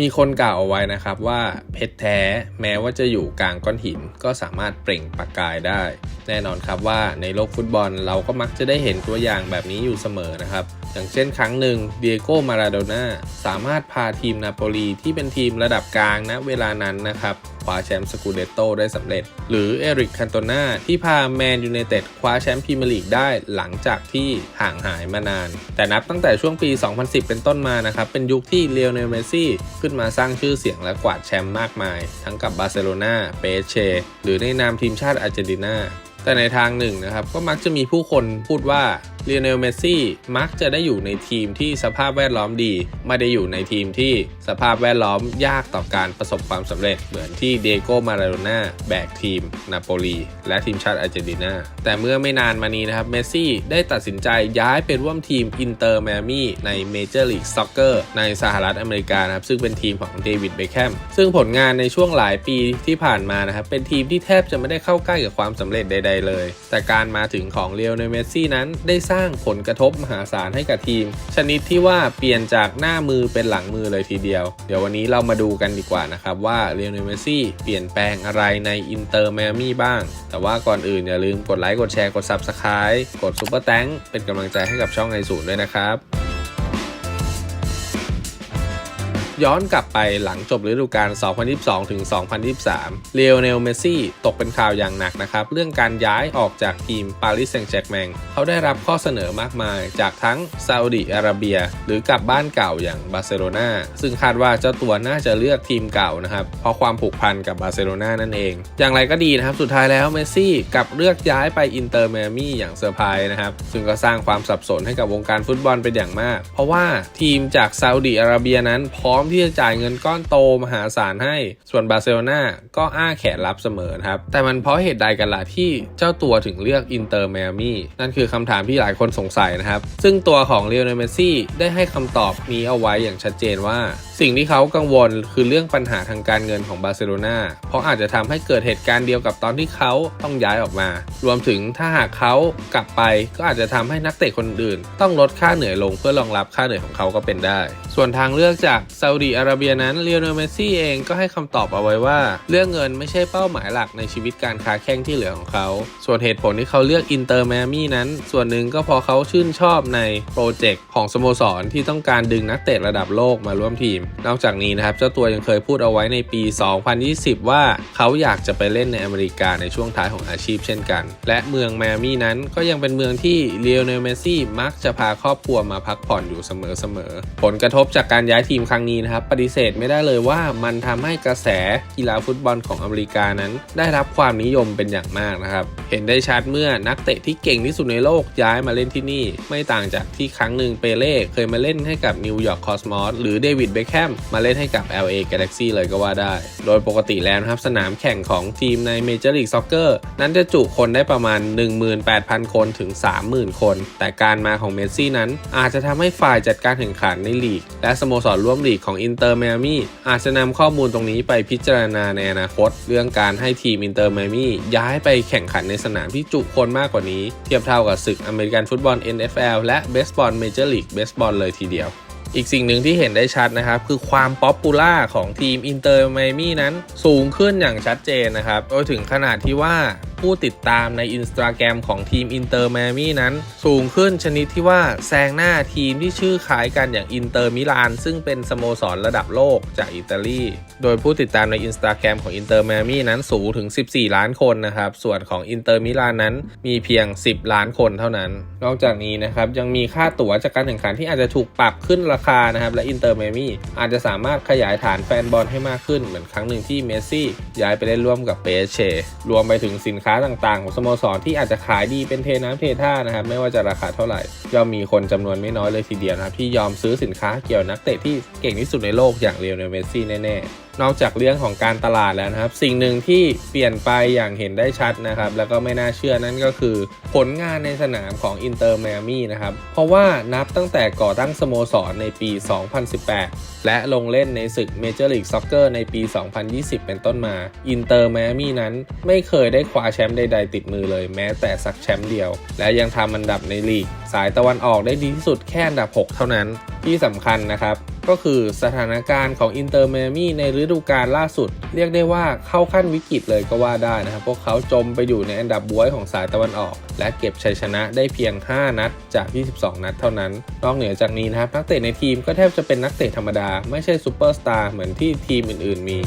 มีคนกล่าวเอาไว้นะครับว่าเพชรแท้แม้ว่าจะอยู่กลางก้อนหินก็สามารถเปล่งประกายได้ แน่นอนครับว่าในโลกฟุตบอลเราก็มักจะได้เห็นตัวอย่างแบบนี้อยู่เสมอนะครับอย่างเช่นครั้งหนึ่งเดียโก้มาราโดน่าสามารถพาทีมนาโปลีที่เป็นทีมระดับกลางณเวลานั้นนะครับคว้าแชมป์สกูเดโตได้สำเร็จ หรือเอริกคันโตนาที่พาแมนยูไนเต็ดคว้าแชมป์พรีเมียร์ลีกได้หลังจากที่ห่างหายมานาน แต่นับตั้งแต่ช่วงปี 2010 เป็นต้นมานะครับ เป็นยุคที่เลโอเนลเมซี่ขึ้นมาสร้างชื่อเสียงและกวาดแชมป์มากมาย ทั้งกับบาร์เซโลนาเปเชหรือในนามทีมชาติอาร์เจนตินาแต่ในทางหนึ่งนะครับก็มักจะมีผู้คนพูดว่า เลียเนลเมสซี่มักจะได้อยู่ในทีมที่สภาพแวดล้อมดี ไม่ได้อยู่ในทีมที่สภาพแวดล้อมยากต่อการประสบความสำเร็จ เหมือนที่เดโก้มาราโดน่าแบกทีมนาโปลีและทีมชาติอาร์เจนตินาแต่เมื่อไม่นานมานี้นะครับเมสซี่ได้ตัดสินใจย้ายไปร่วมทีมอินเตอร์แมมี่ในเมเจอร์ลีกซ็อกเกอร์ในสหรัฐอเมริกานะครับซึ่งเป็นทีมของเดวิดเบคแฮมซึ่งผลงานในช่วงหลายปีที่ผ่านมานะครับเป็นทีมที่แทบจะไม่ได้เข้าใกล้กับความสำเร็จใด ๆ เลย แต่การมาถึงของเลโอเนลเมสซี่นั้นได้สร้างผลกระทบมหาศาลให้กับทีม ชนิดที่ว่าเปลี่ยนจากหน้ามือเป็นหลังมือเลยทีเดียว เดี๋ยววันนี้เรามาดูกันดีกว่านะครับว่าเลโอเนเมซี่เปลี่ยนแปลงอะไรในอินเตอร์แมมี่บ้าง แต่ว่าก่อนอื่นอย่าลืมกดไลค์กดแชร์กด Subscribe กดซุปเปอร์แตงเป็นกำลังใจให้กับช่องไอศูนย์ด้วยนะครับ ย้อนกลับไปหลังจบฤดูกาล 2022 ถึง 2023 เลโอเนล เมสซี่ ตกเป็นข่าวอย่างหนักนะครับ เรื่องการย้ายออกจากทีมปารีสแซงต์แชร์กแมงเขาได้รับข้อเสนอมากมาย จากทั้งซาอุดิอาระเบีย หรือกลับบ้านเก่าอย่างบาร์เซโลนาซึ่งคาดว่าเจ้าตัวน่าจะเลือกทีมเก่านะครับ เพราะความผูกพันกับบาร์เซโลนานั่นเอง อย่างไรก็ดีนะครับ สุดท้ายแล้วเมสซี่กลับเลือกย้ายไปอินเตอร์แมมี่อย่างเซอร์ไพรส์นะครับ ซึ่งก็สร้างความสับสนให้กับวงการฟุตบอลเป็นอย่างมาก เพราะว่าทีมจากซาอุดิอาระเบียนั้นพร้อมที่จะจ่ายเงินก้อนโตมหาศาลให้ ส่วนบาร์เซโลนาก็อ้าแขนรับเสมอครับ แต่มันเพราะเหตุใดกันล่ะที่เจ้าตัวถึงเลือกอินเตอร์แมมี่นั่นคือคำถามที่หลายคนสงสัยนะครับ ซึ่งตัวของเลโอเนลเมซี่ได้ให้คำตอบนี้เอาไว้อย่างชัดเจนว่า สิ่งที่เขากังวลคือเรื่องปัญหาทางการเงินของบาร์เซโลนาเพราะอาจจะทำให้เกิดเหตุการณ์เดียวกับตอนที่เขาต้องย้ายออกมา รวมถึงถ้าหากเขากลับไปก็อาจจะทำให้นักเตะคนอื่น ต้องลดค่าเหนื่อยลงเพื่อรองรับค่าเหนื่อยของเขาก็เป็นได้ ส่วนทางเลือกจากซาอุดีอาระเบียนั้นเลโอนเมสซี่เองก็ให้คำตอบเอาไว้ว่า เรื่องเงินไม่ใช่เป้าหมายหลักในชีวิตการค้าแข่งที่เหลือของเขา ส่วนเหตุผลที่เขาเลือกอินเตอร์แมมี่นั้น ส่วนหนึ่งก็เพอเขาชื่นชอบในโปรเจกต์ของสโมสรที่ต้องการดึงนักเตะระดับโลกมาร่วมทีมนอกจากนี้นะครับเจ้าตัวยังเคยพูดเอาไว้ในปี 2020 ว่าเขาอยากจะไปเล่นในอเมริกาในช่วงท้ายของอาชีพเช่นกัน และเมืองแมมี่นั้นก็ยังเป็นเมืองที่เลโอเนลเมซี่มักจะพาครอบครัวมาพักผ่อนอยู่เสมอๆผลกระทบจากการย้ายทีมครั้งนี้นะครับปฏิเสธไม่ได้เลยว่ามันทำให้กระแสกีฬาฟุตบอลของอเมริกานั้น ได้รับความนิยมเป็นอย่างมากนะครับเห็นได้ชัดเมื่อนักเตะที่เก่งที่สุดในโลกย้ายมาเล่นที่นี่ ไม่ต่างจากที่ครั้งหนึ่งเปเล่เคยมาเล่นให้กับนิวยอร์กคอสมอสหรือเดวิดเบคแฮมมาเล่นให้กับ LA Galaxy เลยก็ว่าได้ โดยปกติแล้วนะครับ สนามแข่งของทีมใน Major League Soccer นั้นจะจุคนได้ประมาณ 18,000 คนถึง 30,000 คน แต่การมาของเมสซี่นั้น อาจจะทำให้ฝ่ายจัดการแข่งขันในลีก และสโมสรร่วมลีกของอินเตอร์ม a มี่อาจจะนำข้อมูลตรงนี้ไปพิจารณาในอนาคต เรื่องการให้ทีมอินเตอร์ม a มี่ย้ายไปแข่งขันในสนามที่จุคนมากกว่านี้ เทียบเท่ากับศึกอเมริกันฟุตบอล NFL และเบสบอลเมเจอร์ลีกเบสบอลเลยทีเดียว อีกสิ่งหนึ่งที่เห็นได้ชัดนะครับ คือความป๊อปปูล่าของทีมอินเตอร์ไมมี่นั้นสูงขึ้นอย่างชัดเจนนะครับโดยถึงขนาดที่ว่า ผู้ติดตามใน Instagram ของทีมอินเตอร์ไมมี่นั้น สูงขึ้นชนิดที่ว่าแซงหน้าทีมที่ชื่อคล้ายกันอย่างอินเตอร์มิลานซึ่งเป็นสโมสรระดับโลกจากอิตาลี โดยผู้ติดตามใน Instagram ของอินเตอร์ไมมี่นั้นสูงถึง 14 ล้านคนนะครับ ส่วนของอินเตอร์มิลานนั้นมีเพียง 10 ล้านคนเท่านั้น นอกจากนี้นะครับยังมีค่าตั๋วจากการแข่งขันที่อาจจะถูกปรับขึ้นราคานะครับและอินเตอร์ไมมี่อาจจะสามารถขยายฐานแฟนบอลให้มากขึ้นเหมือนครั้งหนึ่งที่เมสซี่ย้ายไปเล่นร่วมกับเปเชรวมไปถึงสินค้าต่างๆ ของสโมสรที่อาจจะขายดีเป็นเทน้ำเทท่านะครับไม่ว่าจะราคาเท่าไหร่ย่อมมีคนจำนวนไม่น้อยเลยทีเดียวนะครับที่ยอมซื้อสินค้าเกี่ยวนักเตะที่เก่งที่สุดในโลกอย่างเรียวเนเมสซี่แน่ๆนอกจากเรื่องของการตลาดแล้วนะครับ สิ่งหนึ่งที่เปลี่ยนไปอย่างเห็นได้ชัดนะครับ แล้วก็ไม่น่าเชื่อนั่นก็คือผลงานในสนามของอินเตอร์แมมี่นะครับ เพราะว่านับตั้งแต่ก่อตั้งสโมสรในปี 2018 และลงเล่นในศึกเมเจอร์ลีกซ็อกเกอร์ในปี 2020 เป็นต้นมาอินเตอร์แมมี่นั้นไม่เคยได้คว้าแชมป์ใดๆติดมือเลยแม้แต่สักแชมป์เดียว และยังทำอันดับในลีก สายตะวันออกได้ดีที่สุดแค่อันดับ 6 เท่านั้นที่สำคัญนะครับ ก็คือสถานการณ์ของอินเตอร์เมมี่ในฤดูกาลล่าสุด เรียกได้ว่าเข้าขั้นวิกฤตเลยก็ว่าได้นะครับ พวกเขาจมไปอยู่ในอันดับบวยของสายตะวันออก และเก็บชัยชนะได้เพียง 5 นัดจาก 22 นัดเท่านั้น นอกเหนือจากนี้นะครับนักเตะในทีมก็แทบจะเป็นนักเตะธรรมดา ไม่ใช่ซูเปอร์สตาร์เหมือนที่ทีมอื่น ๆ มี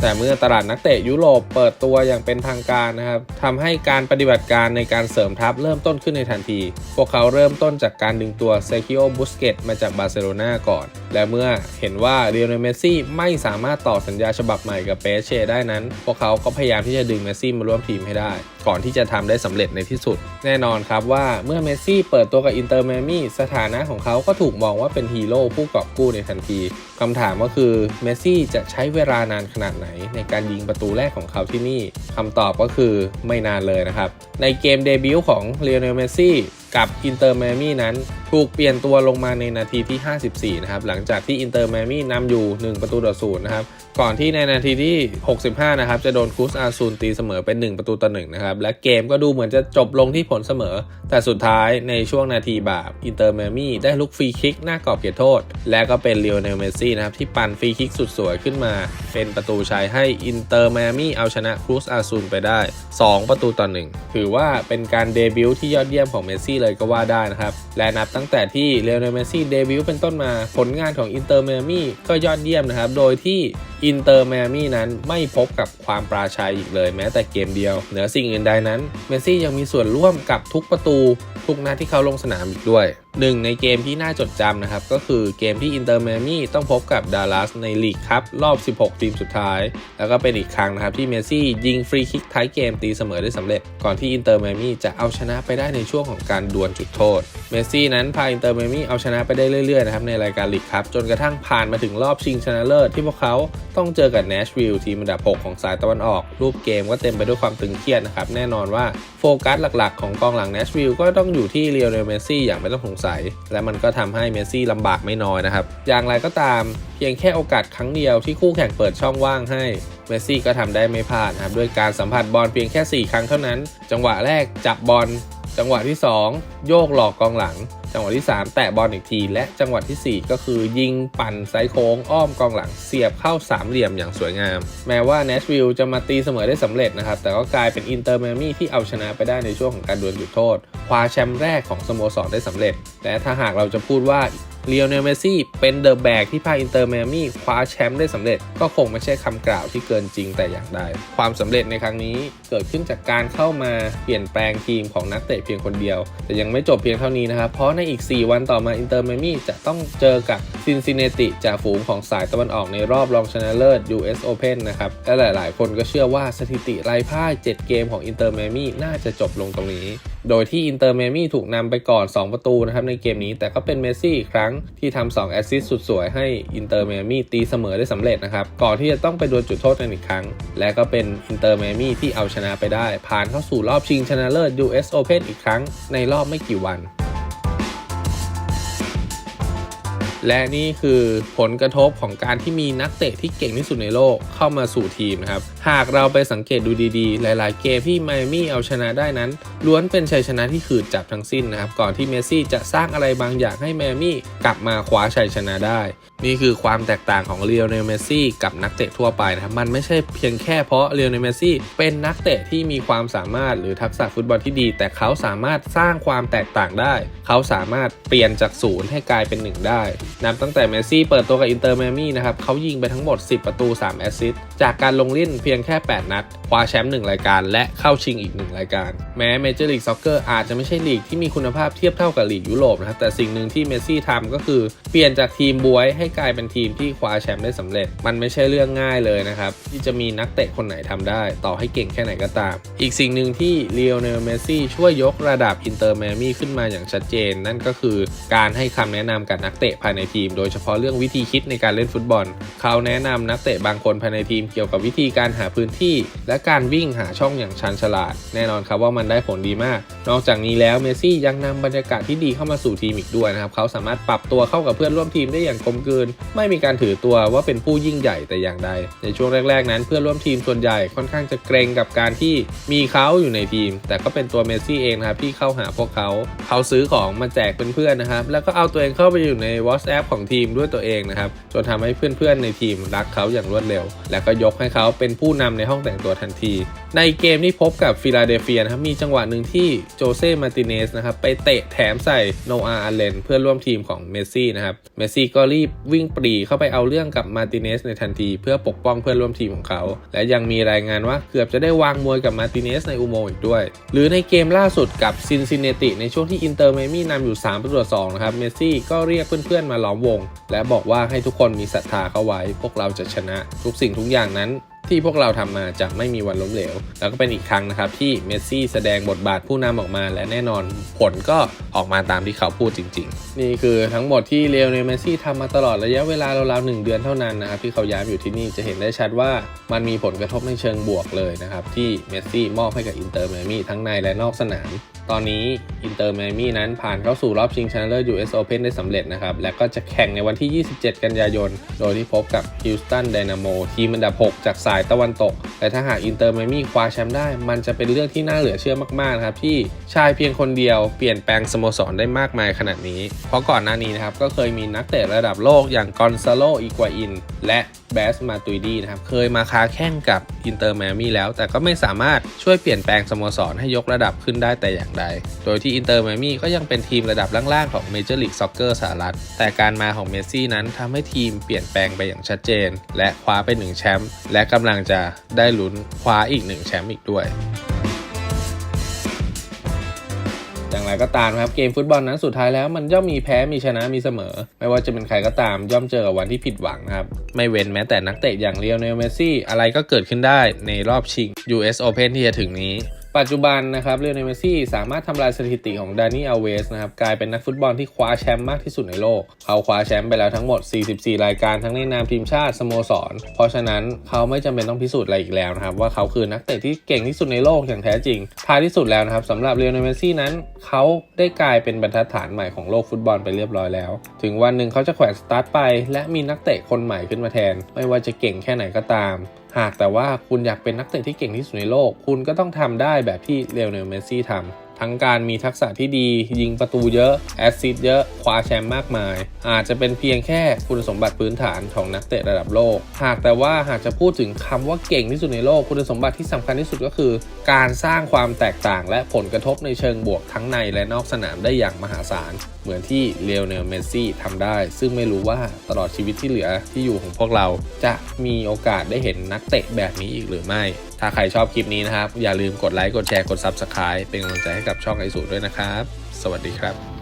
แต่เมื่อตลาดนักเตะยุโรปเปิดตัวอย่างเป็นทางการนะครับทำให้การปฏิบัติการในการเสริมทัพเริ่มต้นขึ้นในทันที พวกเขาเริ่มต้นจากการดึงตัวเซคิโอ บุสเกตมาจากบาร์เซโลนาก่อน และเมื่อเห็นว่าเรียลเนเมสซี่ไม่สามารถต่อสัญญาฉบับใหม่กับเปเช่ได้นั้น พวกเขาก็พยายามที่จะดึงเมสซี่มาร่วมทีมให้ได้ ก่อนที่จะทำได้สำเร็จในที่สุด แน่นอนครับว่าเมื่อเมสซี่เปิดตัวกับอินเตอร์เมมี่สถานะของเขาก็ถูกมองว่าเป็นฮีโร่ผู้กอบกู้ในทันทีคำถามก็คือเมสซี่จะใช้เวลานานขนาดไหน ในการยิงประตูแรกของเขาที่นี่คำตอบก็คือไม่นานเลยนะครับ ในเกมเดบิวต์ของเลโอเนลเมสซี่กับอินเตอร์แมมี่นั้น ถูกเปลี่ยนตัวลงมาในนาทีที่ 54 นะครับ หลังจากที่อินเตอร์แมมี่นำอยู่ 1 ประตูต่อศูนย์นะครับ ก่อนที่ในนาทีที่ 65 นะครับ จะโดนครูสอาซูนตีเสมอเป็น 1 ประตูต่อ1นะครับ และเกมก็ดูเหมือนจะจบลงที่ผลเสมอ แต่สุดท้ายในช่วงนาทีบาปอินเตอร์แมมี่ได้ลุกฟรีคิกหน้ากรอบเขตโทษ และก็เป็นเลียวเนลเมซี่นะครับที่ปั่นฟรีคิกสุดสวยขึ้นมา เป็นประตูชัยให้อินเตอร์แมมี่เอาชนะครูสอาซูนไปได้ 2 ประตูต่อ1ถือว่าเป็นการเดบิวต์ที่ยอดเยี่ยมของเมซี่เลยก็ว่าได้นะครับและนับตั้งแต่ที่เลียวานเมซี่เดบิวต์เป็นต้นมาผลงานของอินเตอร์เมมี่ก็ยอดเยี่ยมนะครับ โดยที่อินเตอร์เมมี่นั้นไม่พบกับความปราชัยอีกเลยแม้แต่เกมเดียว เหนือสิ่งอื่นใดนั้นเมซี่ยังมีส่วนร่วมกับทุกประตู ทุกนัดที่เขาลงสนามอีกด้วยหนึ่งในเกมที่น่าจดจำนะครับ ก็คือเกมที่อินเตอร์แมมี่ต้องพบกับดัลลัสในลีกคัพรอบ 16 ทีมสุดท้าย แล้วก็เป็นอีกครั้งนะครับ ที่เมสซี่ยิงฟรีคิกท้ายเกมตีเสมอได้สำเร็จ ก่อนที่อินเตอร์แมมี่จะเอาชนะไปได้ในช่วงของการดวลจุดโทษ เมสซี่นั้นพาอินเตอร์แมมี่เอาชนะไปได้เรื่อยๆนะครับในรายการลีกคัพจนกระทั่งผ่านมาถึงรอบชิงชนะเลิศที่พวกเขาต้องเจอกับเนชวิลล์ทีมอันดับ 6 ของสายตะวันออก รูปเกมก็เต็มไปด้วยความตึงเครียดนะครับแน่นอนว่าโฟกัสหลักๆ ของกองหลังเนชวิลล์ก็ต้องอยู่ที่เรียวเนลเมซี่อย่างไม่ต้องสงสัยและมันก็ทำให้เมสซี่ลำบากไม่น้อยนะครับ อย่างไรก็ตามเพียงแค่โอกาสครั้งเดียวที่คู่แข่งเปิดช่องว่างให้เมสซี่ก็ทำได้ไม่พลาดนะครับด้วยการสัมผัสบอลเพียงแค่ 4 ครั้งเท่านั้น จังหวะแรกจับบอลจังหวะที่ 2 โยกหลอกกองหลัง จังหวะที่ 3 แตะบอลอีกที และจังหวะทีสี่ 4 ก็คือยิงปั่นไซโค้งอ้อมกองหลังเสียบเข้าสามเหลี่ยมอย่างสวยงาม แม้ว่าเนชวิลล์จะมาตีเสมอได้สำเร็จนะครับ แต่ก็กลายเป็นอินเตอร์แมมี่ที่เอาชนะไปได้ในช่วงของการดวลจุดโทษ คว้าแชมป์แรกของสโมสรได้สำเร็จและถ้าหากเราจะพูดว่าเลียวเนลเมซี่เป็นเดอะแบกที่พาอินเตอร์แมมี่คว้าแชมป์ได้สำเร็จ ก็คงไม่ใช่คำกล่าวที่เกินจริงแต่อย่างใดความสำเร็จในครั้งนี้เกิดขึ้นจากการเข้ามาเปลี่ยนแปลงทีมของนักเตะเพียงคนเดียว แต่ยังไม่จบเพียงเท่านี้นะครับ เพราะในอีก 4 วันต่อมาอินเตอร์แมมี่จะต้องเจอกับซินซินเนติจากฝูงของสายตะวันออกในรอบรองชนะเลิศ US Open นะครับและหลาย ๆ คนก็เชื่อว่าสถิติไร้พ่าย7เกมของอินเตอร์แมมี่น่าจะจบลงตรงนี้โดยที่อินเตอร์เมมี่ถูกนำไปก่อน 2 ประตูนะครับในเกมนี้ แต่ก็เป็นเมสซี่อีกครั้งที่ทำ2แอสซิสต์สุดสวยให้อินเตอร์เมมี่ตีเสมอได้สำเร็จนะครับ ก่อนที่จะต้องไปดวลจุดโทษกันอีกครั้ง และก็เป็นอินเตอร์เมมี่ที่เอาชนะไปได้ ผ่านเข้าสู่รอบชิงชนะเลิศ US Open อีกครั้งในรอบไม่กี่วัน และนี่คือผลกระทบของการที่มีนักเตะที่เก่งที่สุดในโลกเข้ามาสู่ทีมนะครับ หากเราไปสังเกตดูดีๆ หลายๆ เกมที่ไมอามี่เอาชนะได้นั้น ล้วนเป็นชัยชนะที่ขืดจับทั้งสิ้นนะครับ ก่อนที่เมสซี่จะสร้างอะไรบางอย่างให้ไมอามี่กลับมาคว้าชัยชนะได้ นี่คือความแตกต่างของเรียวเนลเมซี่กับนักเตะทั่วไปนะครับ มันไม่ใช่เพียงแค่เพราะเรียวเนลเมซี่เป็นนักเตะที่มีความสามารถหรือทักษะฟุตบอลที่ดี แต่เขาสามารถสร้างความแตกต่างได้ เขาสามารถเปลี่ยนจากศูนย์ให้กลายเป็นหนึ่งได้ นับตั้งแต่เมซี่เปิดตัวกับอินเตอร์แมมี่นะครับเขายิงไปทั้งหมด 10 ประตู 3 แอสซิสต์จากการลงเล่นเพียงแค่ 8 นัดคว้าแชมป์1รายการและเข้าชิงอีก 1 รายการ แม้เมเจอร์ลีกซ็อกเกอร์อาจจะไม่ใช่ลีกที่มีคุณภาพเทียบเท่ากับลีกยุโรปนะครับแต่สิ่งหนึ่งที่เมซี่ทำก็คือเปลี่ยนจากทีมบวยให้กลายเป็นทีมที่คว้าแชมป์ได้สำเร็จ มันไม่ใช่เรื่องง่ายเลยนะครับ ที่จะมีนักเตะคนไหนทำได้ ต่อให้เก่งแค่ไหนก็ตาม อีกสิ่งหนึ่งที่เลโอเนลเมสซี่ช่วยยกระดับอินเตอร์แมมี่ขึ้นมาอย่างชัดเจน นั่นก็คือการให้คำแนะนำกับนักเตะภายในทีม โดยเฉพาะเรื่องวิธีคิดในการเล่นฟุตบอล เขาแนะนำนักเตะบางคนภายในทีมเกี่ยวกับวิธีการหาพื้นที่ และการวิ่งหาช่องอย่างชันฉลาด แน่นอนครับว่ามันได้ผลดีมาก นอกจากนี้แล้วเมสซี่ยังนำบรรยากาศที่ดีเข้ามาสู่ทีมอีกด้วยนะครับเขาสามารถปรับตัวเข้ากับเพื่อนร่วมทีมได้อย่างกลมกลืนน ไม่มีการถือตัวว่าเป็นผู้ยิ่งใหญ่แต่อย่างใด ในช่วงแรก ๆ นั้นเพื่อนร่วมทีมส่วนใหญ่ค่อนข้างจะเกรงกับการที่มีเขาอยู่ในทีม แต่ก็เป็นตัวเมสซี่เองนะครับที่เข้าหาพวกเขาเขาซื้อของมาแจกเพื่อนๆนะครับแล้วก็เอาตัวเองเข้าไปอยู่ใน WhatsApp ของทีมด้วยตัวเองนะครับจนทำให้เพื่อนๆในทีมรักเขาอย่างรวดเร็ว และก็ยกให้เขาเป็นผู้นำในห้องแต่งตัวทันที ในเกมที่พบกับฟิลาเดลเฟียนะครับมีจังหวะหนึ่งที่โจเซ่มาติเนสนะครับไปเตะแถมใส่โนอาอาเลนเพื่อนร่วมทีมของเมสซี่นะครับเมสซี่ก็รีบวิ่งปรีเข้าไปเอาเรื่องกับมาติเนสในทันทีเพื่อปกป้องเพื่อนร่วมทีมของเขา และยังมีรายงานว่าเกือบจะได้วางมวยกับมาติเนสในอุโมงค์อีกด้วย หรือในเกมล่าสุดกับซินซินเนติในช่วงที่อินเตอร์เมมี่นำอยู่3ประตูสอ2นะครับเมสซี่ก็เรียกเพื่อนๆมาล้อมวง และบอกว่าให้ทุกคนมีศรัทธาเข้าไว้ พวกเราจะชนะ ทุกสิ่งทุกอย่างนั้น ที่พวกเราทำมาจะไม่มีวันล้มเหลว แล้วก็เป็นอีกครั้งนะครับที่เมสซี่แสดงบทบาทผู้นำออกมา และแน่นอนผลก็ออกมาตามที่เขาพูดจริง ๆ นี่คือทั้งหมดที่เลโอเนลเมสซี่ทำมาตลอดระยะเวลาราวๆหนึ่งเดือนเท่านั้นนะครับที่เขาย้ายอยู่ที่นี่จะเห็นได้ชัดว่ามันมีผลกระทบในเชิงบวกเลยนะครับที่เมสซี่มอบให้กับอินเตอร์ไมอามี่ทั้งในและนอกสนามตอนนี้อินเตอร์ไมอามี่นั้นผ่านเข้าสู่รอบชิงชนะเลิศ US Open ได้สำเร็จนะครับ และก็จะแข่งในวันที่ 27 กันยายน โดยที่พบกับ Houston Dynamo ทีมอันดับ 6 จากสายตะวันตก แต่ถ้าหากอินเตอร์ไมมี่คว้าแชมป์ได้ มันจะเป็นเรื่องที่น่าเหลือเชื่อมากๆนะครับที่ชายเพียงคนเดียวเปลี่ยนแปลงสโมสรได้มากมายขนาดนี้ เพราะก่อนหน้านี้นะครับก็เคยมีนักเตะระดับโลกอย่างกอนซาโลอีกัวอินและแบสมาตุยดีนะครับ เคยมาค้าแข่งกับอินเตอร์แมมี่แล้ว แต่ก็ไม่สามารถช่วยเปลี่ยนแปลงสโมสรให้ยกระดับขึ้นได้แต่อย่างใด โดยที่อินเตอร์แมมี่ก็ยังเป็นทีมระดับล่างๆของเมเจอร์ลีกซ็อกเกอร์สหรัฐ แต่การมาของเมสซี่นั้นทำให้ทีมเปลี่ยนแปลงไปอย่างชัดเจน และคว้าไปหนึ่งแชมป์และกำลังจะได้ลุ้นคว้าอีกหนึ่งแชมป์อีกด้วย อย่างไรก็ตามครับเกมฟุตบอลนั้นสุดท้ายแล้วมันย่อมมีแพ้มีชนะมีเสมอ ไม่ว่าจะเป็นใครก็ตามย่อมเจอกับวันที่ผิดหวังครับ ไม่เว้นแม้แต่นักเตะอย่างเลียวเนลเมซี่อะไรก็เกิดขึ้นได้ในรอบชิง US Open ที่จะถึงนี้ ปัจจุบันนะครับเลียวเนเมสซี่สามารถทำลายสถิติของดานี่อัลเวสนะครับกลายเป็นนักฟุตบอลที่คว้าแชมป์มากที่สุดในโลก เขาคว้าแชมป์ไปแล้วทั้งหมด 44 รายการทั้งในนามทีมชาติสโมสร เพราะฉะนั้นเขาไม่จำเป็นต้องพิสูจน์อะไรอีกแล้วนะครับว่าเขาคือนักเตะที่เก่งที่สุดในโลกอย่างแท้จริง ท้ายที่สุดแล้วนะครับสำหรับเลียวเนเมสซี่นั้น เขาได้กลายเป็นบรรทัดฐานใหม่ของโลกฟุตบอลไปเรียบร้อยแล้ว ถึงวันหนึ่งเขาจะแขวนสตาร์ทไป และมีนักเตะคนใหม่ขึ้นมาแทน ไม่ว่าจะเก่งแค่ไหนก็ตามหากแต่ว่าคุณอยากเป็นนักเตะที่เก่งที่สุดในโลก คุณก็ต้องทำได้แบบที่เลโอเนลเมสซี่ทำทั้งการมีทักษะที่ดี ยิงประตูเยอะ แอสซิสเยอะ คว้าแชมป์มากมาย อาจจะเป็นเพียงแค่คุณสมบัติพื้นฐานของนักเตะระดับโลก หากแต่ว่าหากจะพูดถึงคำว่าเก่งที่สุดในโลก คุณสมบัติที่สำคัญที่สุดก็คือ การสร้างความแตกต่างและผลกระทบในเชิงบวกทั้งในและนอกสนามได้อย่างมหาศาล เหมือนที่เลโอเนลเมสซี่ทำได้ ซึ่งไม่รู้ว่าตลอดชีวิตที่เหลือที่อยู่ของพวกเรา จะมีโอกาสได้เห็นนักเตะแบบนี้อีกหรือไม่ ถ้าใครชอบคลิปนี้นะครับ อย่าลืมกดไลค์กดแชร์กด Subscribe เป็นกำลังใจให้กับช่องไอสูด้วยนะครับ สวัสดีครับ